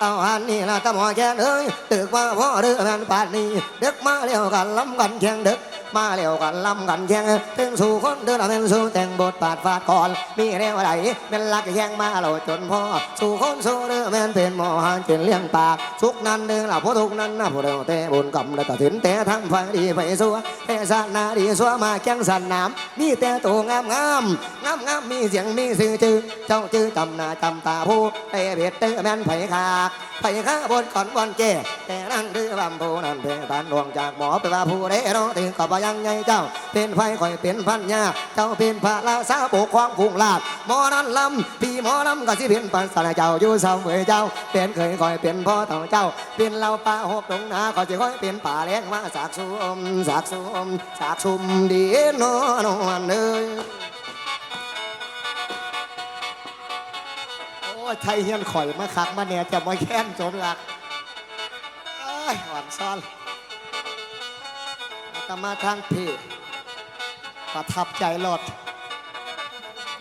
เอาอันนี้ละตะหมอแค่เอ้ยตึกว่าพ่อเรือแม่นปานนี้เด็กมาเลี้ยวกันล้ำกันแข่งเด็ก มาเร็วกันลำกันแข่งถึงสู่คนเดินเป็นสู่แต่งบทบาทฟาดก่อน มีแนวอะไรเป็นลักแข่งมาเราจนพ่อสู่คนสู่เรือแม่นเป็นหมอหานเป็นเลี้ยงปากสุกนั้นเดินละผู้ทุกนั้นนะผู้เดียวแต่บุญกรรมและตัดสินแต่ทำไฟดีไฟสัวแต่ศาสนาดีสัวมาแข่งสันน้ำมีแต่ตัวงามงามงามงามมีเสียงมีสื่อจือเจ้าจือจำหน้าจำตาผู้แต่เบ็ดเตอแม่นไผขากไผขาบนก่อนวันเจแต่นั่นคือลำพูนั่นเป็นตานดวงจากหมอไปว่าผู้ใดเนาะถึงก็บ่ยังไงเจ้า เป็นไฟคอยเป็นพันยาเจ้าเป็นพระลาสาปกครองพุงลาดหมอนั้นลำพี่หมอลำก็สิเป็นปันสารเจ้าอยู่เสมอเจ้า เป็นเคยคอยเป็นพ่อเต่อเจ้า เป็นเราป่าหกลงนาก็จะคอยเป็นป่าแรงมาสากซุมสากซุมสากซุมดีโนนอนเอ้ยโอ้ยไทยเฮียนข่อยมาคักมาเนี่ยจะมาแค้นจนหลักเอ้ยหวานซ้อน อาตมาทางพี่ประทับใจรถ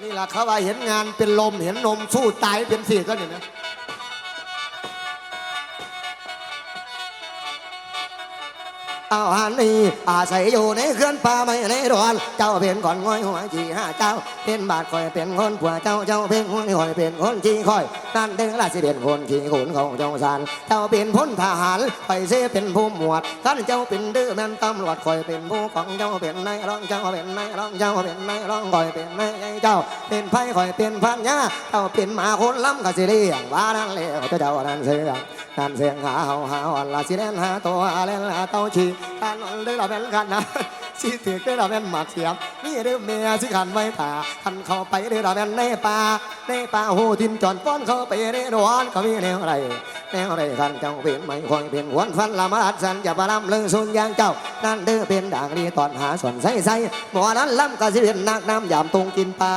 นี่แหละเขาว่าเห็นงานเป็นลมเห็นนมสู้ตายเป็นสี่ก็เนี่ยนะ เอาหันนี่อาศัยอยู่ในเคลื่อนป่าไม่ในดอนเจ้าเป็นก่อนง่อยหัวจีห้าเจ้า เป็นบาทคอยเป็นคนผัวเจ้าเจ้าเป็นคนคอยเป็นคนขี้คอย นั่นเด้อละสิเป็นคนขี้ขุนของเจ้าสานเจ้าเป็นพลทหารไปเสเป็นผู้หมวดท่านเจ้าเป็นดื้อแม่นตำรวจคอยเป็นผู้ของเจ้าเป็นนายรองเจ้าเป็นนายรองเจ้าเป็นนายรองคอยเป็นนายเจ้า เป็นไพ่คอยเป็นพันยาเจ้าเป็นหมาคนล้ำกะสิเรียงว่านั่นเลวเจ้าเจ้านั่นเสียง ตาเสียงหาวหาอ่นละสิแนนหาตัวเลนหาเต้าชีตานนได้ละเป็นกันนะ สิถือเด้เราเป็นหมักเสียมนี่เด้อเมียสิขันไว้ตาขันเข้าไปเด้อเราเป็นในป่าในป่าหูทิมจอนป้อนเข้าไปในดอนเขามีแนวอะไรแนวอะไรกันเจ้าเป็นไม่คอยเป็นหวนฟันละมาดสันจะบาลำเลิงสุนยางเจ้านั่นเด้อเป็นด่างดีตอนหาส่วนใส่ใส่หมอนั้นล้ำก็สิเป็นนักน้ำยำตรงกินปลา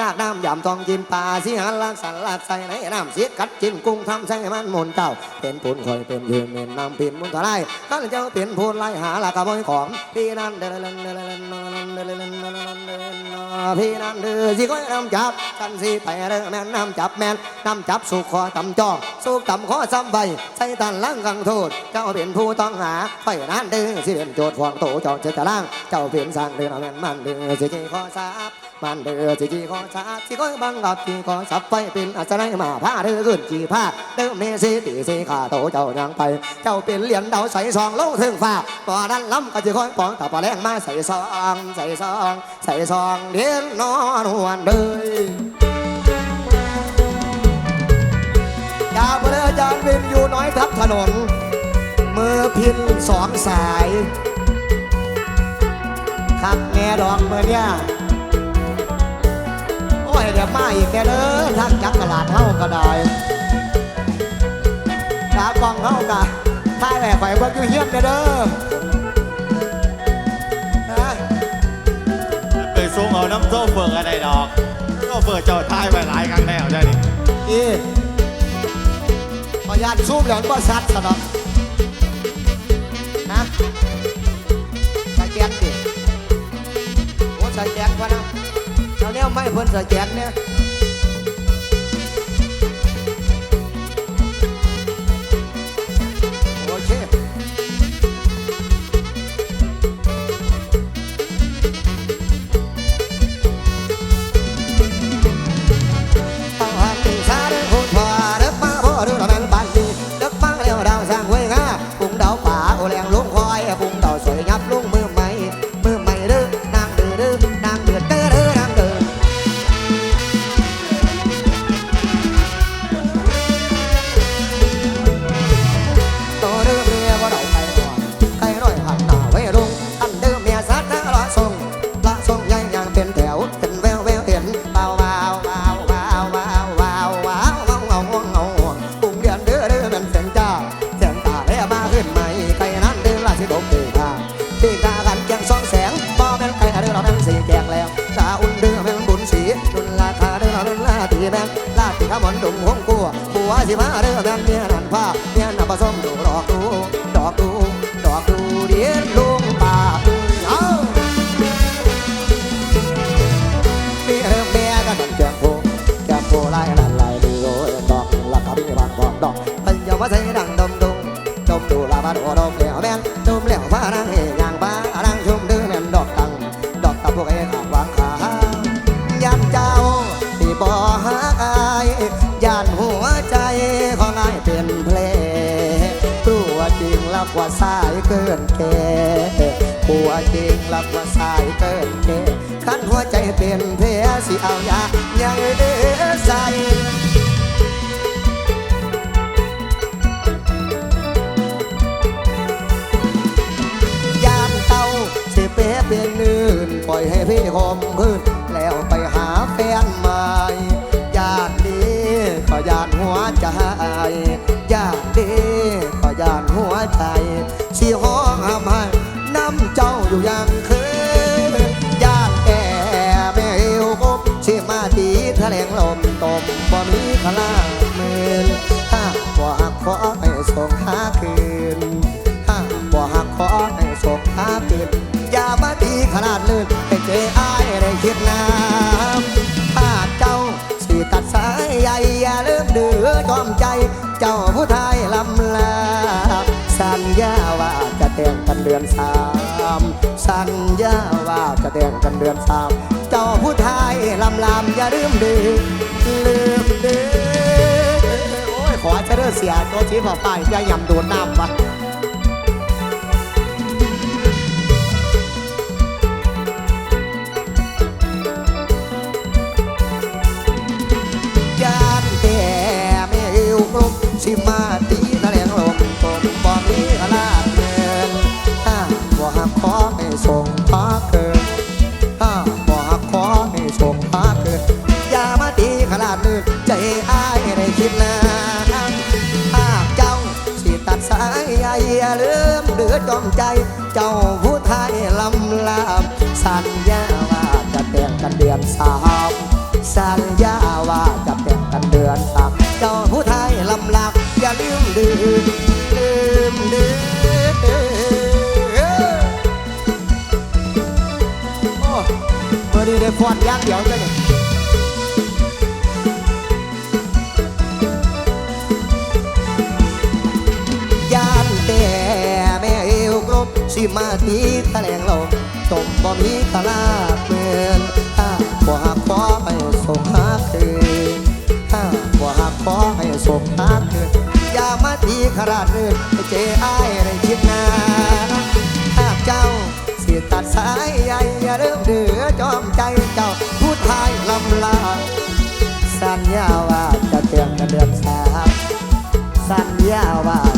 นักน้ำยำตองกินปลาสิหันลักสันลักใส่ในน้ำเสียกัดกินกุ้งทำใส่มันมนเจ้า เป็นผุนคอยเป็นยืนเป็นน้ำปิ่นมุนทลายนั่นเจ้าเป็นผู้ไล่หาละกระบอยของพี่นั่นเดินพี่นั่นเดือสิก้น้ำจับกันสิไปเรื่องแม่นน้ำจับแม่นน้ำจับสุขคอต่ำจองสุขต่ำขอซ้ำใบใส่ตันลังกังโทดเจ้าเป็นผู้ต้องหาไปนั่นเดือสิเป็นโจทย์ฟองโตเจ้าเจตล่าง เจ้าเป็นสร้างเดือแม่นมันเดือสิเจคอซับ มันเดือสิจีคอซับสิก้อยบังกับจีคอซับไปเป็นอัศนัยมาผ้าเดือขึ้นจีผ้าเดิมเมสิตีสิขาโตเจ้ายังไป เจ้าเป็นเหรียญดาวใส่ซองลงถึงฟ้าตอนนั้นล้ำก็จะคอยปองตาปลาแรงมาใส่ซองใส่ซองใส่ซองเดียนนอนวันเลยยาวมาเลยอาจารย์วินอยู่น้อยทับถนนมือพินสองสายขับแง่ดอกเมื่อเนี่ย อ้ยเดี๋ยวมาอีกแกเด้อทักจักรลาดเท่าก็ได้ขากองเข้ากะท้ายแหล่ไฟเบิ่งอยู่เฮียนเด้อเด้อนะไปสูงเอาน้ำโซ่เฟิร์อะไรดอกโซ่เฟิร์เจ้าท้ายไว้หลายครั้งแล้วใช่นี่อีขออนุญาตซูมเหลืองก็ชัดสะดอกนะใส่แกนดิโอ้ใส่แกนวะนะ แนวไม่เพิ่นสะแจกเนี่ย มอนดุมหงกัวบัวสิมาเด้อแม่นเมียนันผ้าเมียนับผสมดูดอกดูดอกดูดอกดูเดียนลุงป่าเอ้ามีเริ่มเมียก็ต้องแจกโพแจกโพไล่ลันไล่ดีโรยดอกลักกับมีบางกอกดอกไปมาใส่ดังดมดุงดมดูลาบาโดดมเหลวแม่ สายเกินแก่ตัวจริงลักว่าสายเกินแก่ขันหัวใจเป็นเพลสิเอายายังเด้อใสยามเต้าสิเปเป็นนื่นปล่อยให้พี่คมคืน ส่งหาคืนถ้าบ่หักขอให้ส่งหาคืนอย่ามาดีขนาดลื่นให้เจอายได้คิดน้ำถ้าเจ้าสิตัดสายใยอย่าลืมเดือจอมใจ เจ้าผู้ไทยลำลา สัญญาว่าจะแต่งกันเดือนสามสัญญาว่าจะแต่งกันเดือนสามเจ้าผู้ไทยลำลำอย่าลืมเดือลืมดื้อ ขอจะเลือเสียตัวชี้ฝ่าป้ายอย่ายำโดนน้ำวะยานแต่ไม่เอวกลมสิมาตีแถลงลมตมบ่มีขลาดเงินถ้าบ่หักขอให้ส่ง จอมใจ เจ้าผู้ไทยลำลาบสัญญาว่าจะแต่งกันเดือนสามสัญญาว่าจะแต่งกันเดือนสามเจ้าผู้ไทยลำลักอย่าลืมดื้อลืมดื้อโอ้เมื่อดีได้ฟอนย่างเดียวเลยย สิมาตีแถลงลมตมบ่มีตลาดเมือนถ้าบ่หักขอให้ส่งหาคืนถ้าบ่หักขอให้ส่งหาคืนอย่ามาตีขราดเนื่นให้เจอายได้คิดนาหากเจ้าสิตัดสายใยอย่าเริ่มเดือจอมใจเจ้าผู้ทายลำลาสัญญาว่าจะเตียงกันเดือนสามสัญญาว่า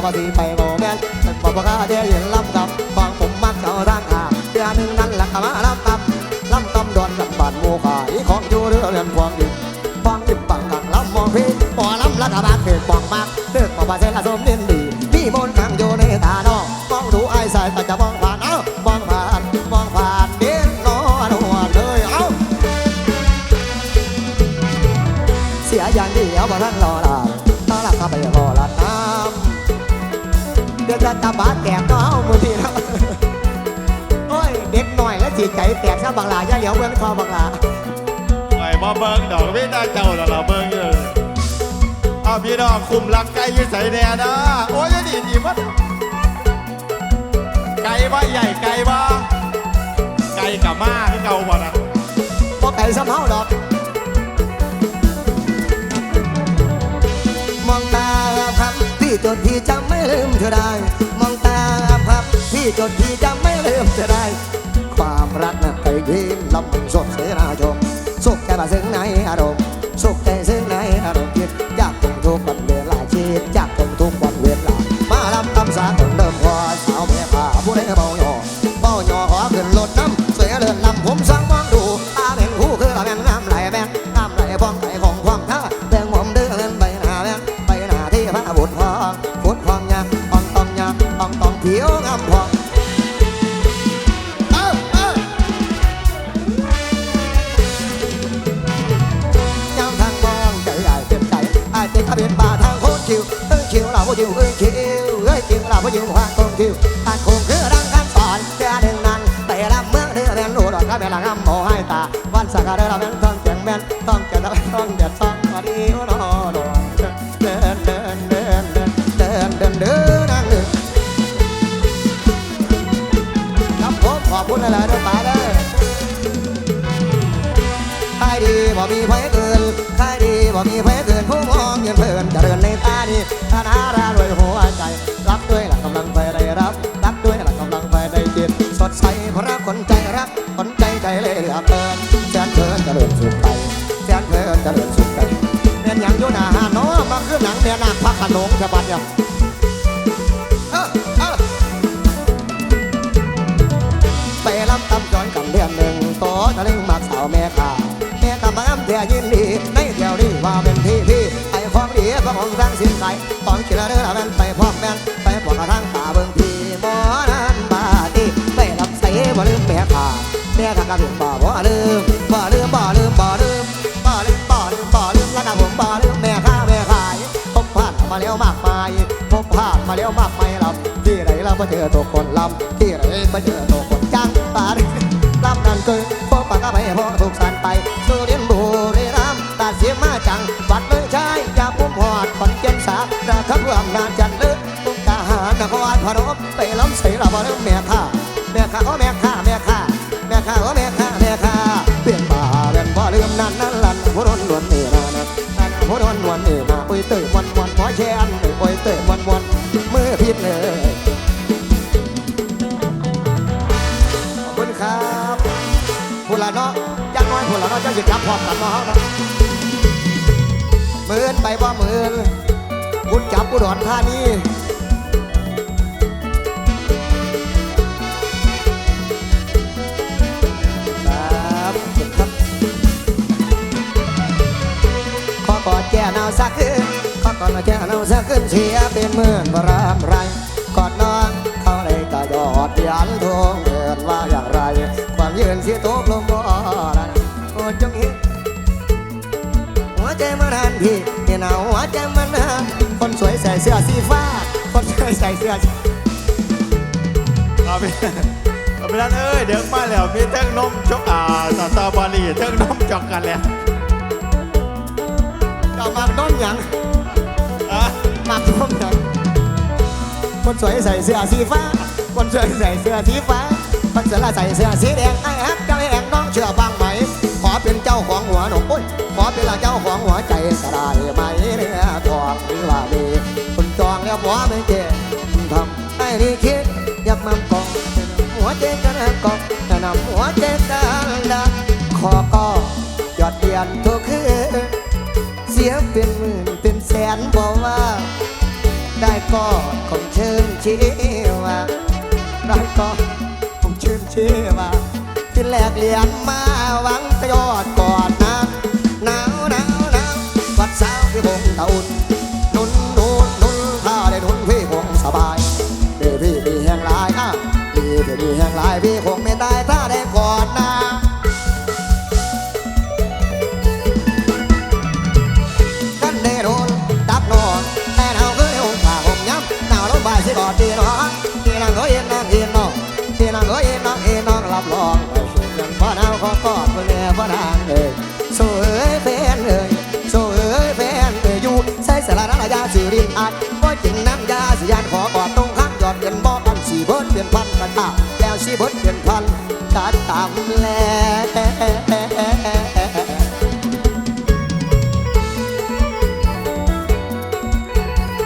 หนึ่งนั้นละว่าสีไปโมแมนเป็นบอกว่าเดียเห็นลำกับฟังผมมักเขาร่างอาเดือนหนึ่งนั้นละขมาลำกับลำตำดอนกับบานโมขายของอยู่เรือเรือนความดีฟังจิบฟังกังลำมองพี่ปอลำละกะบาดเถิดปองมาก แล้วจีใจแตกซะบังลาอย่าเหลียวเบื้องคอบังลาไงมาเบิ้งดอกพี่ตาเจ้าแล้วเราเบิ้งอยู่เอาพี่น้องคุมรักไก่อยืดใส่แน่นะโอ้ยดีดีมัดไก่ว่าใหญ่ไก่ว่าไก่กับม้าที่เก่าบ่นะพอไก่ซ้ำเฮาดอกมองตาครับพี่จดพี่จำไม่ลืมเธอได้ มองตาครับพี่จดพี่จำไม่ลืมเธอได้ ความรักนั้นไปยินลำมึงสดเสนาชมสุขใจมาซึ้งในอารมณ์สุขใจซึ้ง คงคิวผ่าคงคือรังกันสอนเดือหนึ่งนั้นไปรับเมืองเดือแม่นรู้ดอกก็แม่นละงำโมให้ตาวันสักการะเราแม่นต้องแจงแม่นต้องแจงต้องแจงต้องมาดีโอ้โนโนเดินเดินเดินเดินเดินเดินเดินนั่งเดินครับผมขอบคุณหลายๆเด้อป๋าเด้อขายดีบ่มีไผเกินขายดีบ่มีไผเกินผู้มองเงินเพลินจะเจริญในตาดีธนาราด้วยหัวใจ คนใจรัก คนใจใจเลยเหลือเกินแสนเพลินจะเจริญสุขใจแสนเพลินจะเจริญสุขใจเรียนอย่างอยุนาหาโนมาขึ้นหนังเมียนาคพักขนงฉบับเนี่ยเออเออไปลำตำจอนกันเดือนหนึ่งโตทะลึงมากสาวแม่ข่าแม่ตำมามเทียยินดีในแถวนี้ว่าเป็นที่พี่ไอ้ของดีพระของสร้างสินใสตอนกินแล้วเด้อละแม่นไปพอมแม่นไปพวกกระทั่ง แม่ข่าก็ถึงบ่บ่ลืมบ่ลืมบ่ลืมบ่ลืมบ่ลืมบ่ลืมบ่ลืมแล้วก็ผมบ่ลืมแม่ข่าแม่ขายพบผ่านมาแล้วมากมายพบผ่านมาแล้วมากมายลำที่ไหนเราก็เจอตัวคนลำที่ไหนก็เจอตัวคนจังปาดลำนันเกินพบปากกาไปพอถูกสานไปสุรินบุรีรัมย์ตัดเสียมาจังวัดเมืองชายยาพุ่มหอดขอนเกียนสาราคับรวมนานจันลึกตุกทหารนครพนมไปล้ำใส่ลาบเรื่องแม่ข้าแม่ข้าโอ้แม่ข้า รียนบ่ลืมนั่นนั่นลันผู้นนวลนี่นะนะนั่นผู้นนวลนี่นะอุ้ยเตยวันวันหมอแช่อันอ้ยเตยวันวันมือผิดเลยขอบคุณครับพูดละเนาะยังน้อยพูดละเนาะจังสิกลับพร้อมกันเนาะเฮาเนาะหมื่นไปบ่าหมื่นบุญจับอุดรธานี สักคืนขอกอดแก้หนาสักคืนเสียเป็นหมื่นบรามไรกอดน้องเขาเลยก็ยอดยันทงเดินว่าอย่างไร ความยืนเสียตกลงบ่อไรโอ้จงเห็นหัวใจมันหันพี่ที่หนาหัวใจมันหันคนสวยใส่เสื้อสีฟ้า คนสวยใส่เสื้อเอาไปเอาไปนั่นเอ้ยเดี๋ยวมาแล้วมีเทั้งนมช็อกอ่าสตรอเบอรี่เทั้งนมช็อกกันแล้ว เจ้ามักน้นหยังอะมักน้นหยังคนสวยใส่เสื้อสีฟ้า คนสวยใส่เสื้อสีฟ้า คนสวยใส่เสื้อสีแดงไอ้ฮักเจ้าแหงน้องเชื่อฟังไหม ขอเป็นเจ้าของหัวหนุ่มโอ้ยขอเป็นเจ้าของหัวใจก็ได้ไหมเนื้อทองหรือว่ามีคุณจองแล้วหัวไม่เจ็บทำให้นี่คิด ก็คงชื่นชีว่ารักก็คงชื่นชีว่าที่แลกเหรียงมาหวังจะยอดกอดนะหนาวหนาวหนาววัดสาวพี่คงตะอุ่นนุนนุนนุนถ้าได้นุนพี่คงสบายเดี๋ยวพี่มีแห่งหลายอะพี่พี่มีแห่งหลายพี่ พันกันตาแล้วสี่เบิดเปลี่ยนพันกันตามแล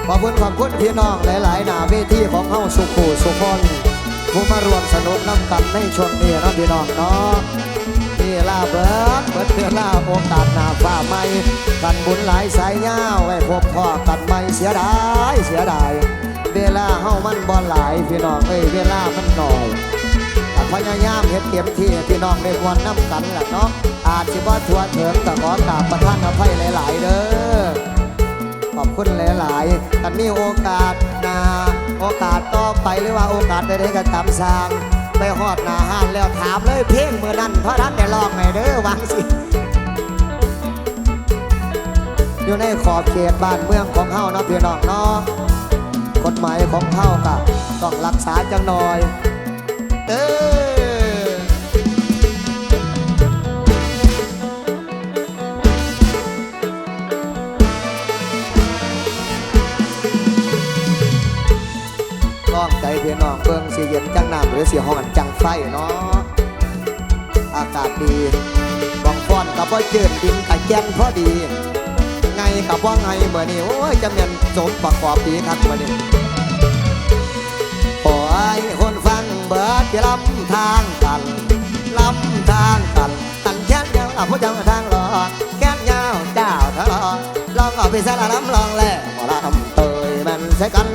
ขอบคุณขอบคุณพี่น้องหลาย ๆ หน้าเวทีของเฮาสุขูสุขคนผู้มารวมสนุกน้ำกันในช่วงนี้นะพี่น้องเนาะเวลาเบิดเบิดเวลาโอกาสหน้าฟ้าใหม่กันบุญหลายสายยาไว้พบพ่อกันใหม่เสียดายเสียดาย เวลาเฮามันบ่หลายพี่น้องเอ้ยเวลามันน้อยพยายามเฮ็ดเต็มที่พี่น้องได้มวนน้ำกันแหละเนาะอาจสิบ่ทั่วถึงแต่ขอกราบประทานอภัยหลาย ๆ เด้อขอบคุณหลายๆกันมีโอกาสหนาโอกาสต่อไปหรือว่าโอกาสใดๆก็ตามสร้างไปฮอดหนาห้านแล้วถามเลยเพลงมือนั้นเพราะท่านได้ลองไงเด้อวางสิอยู่ในขอบเขตบ้านเมืองของเฮาเนาะพี่น้องเนาะ กฎหมายของเฮาก็ต้องรักษาจังหน่อย เออร้องใจพี่น้องเบิ่งสิเย็นจังน้ำหรือสิห่อนจังไฟเนาะอากาศดีบองฟ้อนกับว่าเจินดินกับแก่นพอดี งกับว่าไงเมื่อนี้โอ้ยจะเมียนสมประกอบดีครับเมื่อนี้โอ้ยคนฟังเบิดที่ลำทางกันลำทางกันตันแค่นยาวอะผู้เจ้าทางรอแค่นยาวเจ้าทะเลาะลองเอาไปใส่ละลำลองแล้วหมอลำเตยมันใส่กัน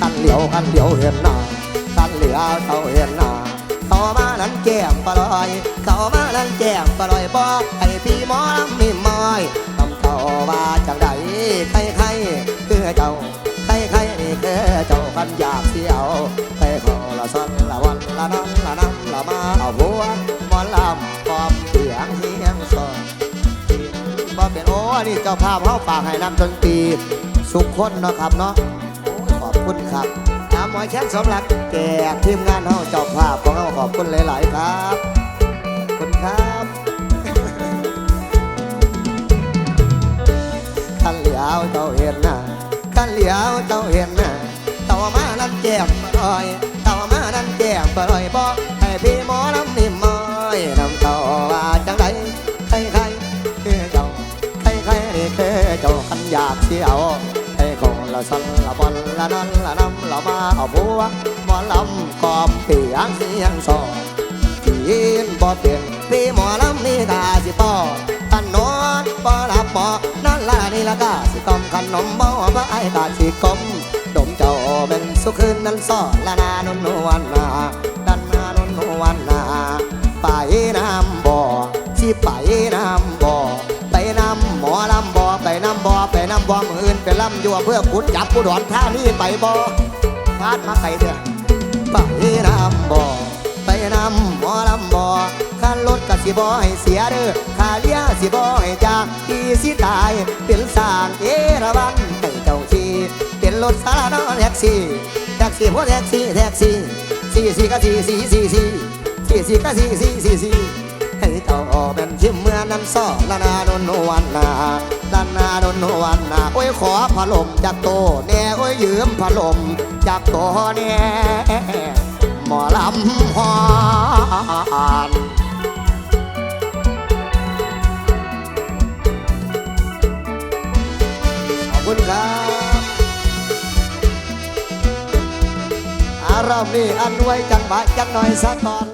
กันเหลียวกันเหลียวเห็นหน้ากันเหลียวเขาเห็นหน้าเขามานั้นแก้มปลอย เขามานั้นแก้มปลอยบอกให้พี่หมอลำมีมอย ทำเขาว่าจังใดใครใครๆคือเจ้าใครใครๆนี่คือเจ้าคันอยากเที่ยวไปขอละสันละวันละนันละนันละมาเอาบัวมอนลำปอมเสียงเสียงสดบ่เป็นโอ้นี่เจ้าภาพเขาฝากให้นำดนตีสุขคนเนาะครับเนาะขอบคุณครับตามหมอยแค้นสมรักแก่ทีมงานเขาเจ้าภาพของเราขอบคุณหลาย ๆ ครับาเอาบัวหมอลำกอมเปียงเสียงสอกินบ่เป็นพี่หมอลำนี่ตาสิปอขันนอนบ่หลับบ่นั่นล่ะนี่ละกาสิกอมขนมบ่บ่ไอ้ตาสิกอมดมเจ้าเป็นสุขคืนนั้นซ้อละนานุนวลนนาดันนานุนวลนนาไปน้ำบ่อสิไปน้ำบ่อไปน้ำหมอลำบ่อไปน้ำบ่อไปน้ำบ่มืออื่นไปลำอยู่เพื่อขุดจับผู้ดอนท่านี่ไปบ่อ พาดมาไก่เถอะไปน้ำบ่อไปน้ำหมอลำบ่อขันรถกะสิบ่ให้เสียเด้อค่าเลี้ยสิบ่ให้จากที่สิตาย เป็นสางเอราวันให้เจ้าชีเป็นรถสาธารณะแท็กซี่แท็กซี่พวกแท็กซี่แท็กซี่สี่สี่ก็สี่สี่สี่สี่สี่สี่ก็สี่สี่สี่สี่ เจ้าเป็นชิมเมื่อนั้นซ้อละนาโดนวันนาดันนาโดนวันนาโอ้ยขอพัดลมจากโตแน่โอ้ยยืมพัดลมจากโตแน่หมอลำฮอนขอบคุณครับอารมณ์นี้อันไว้จังบะจังหน่อยสักก่อน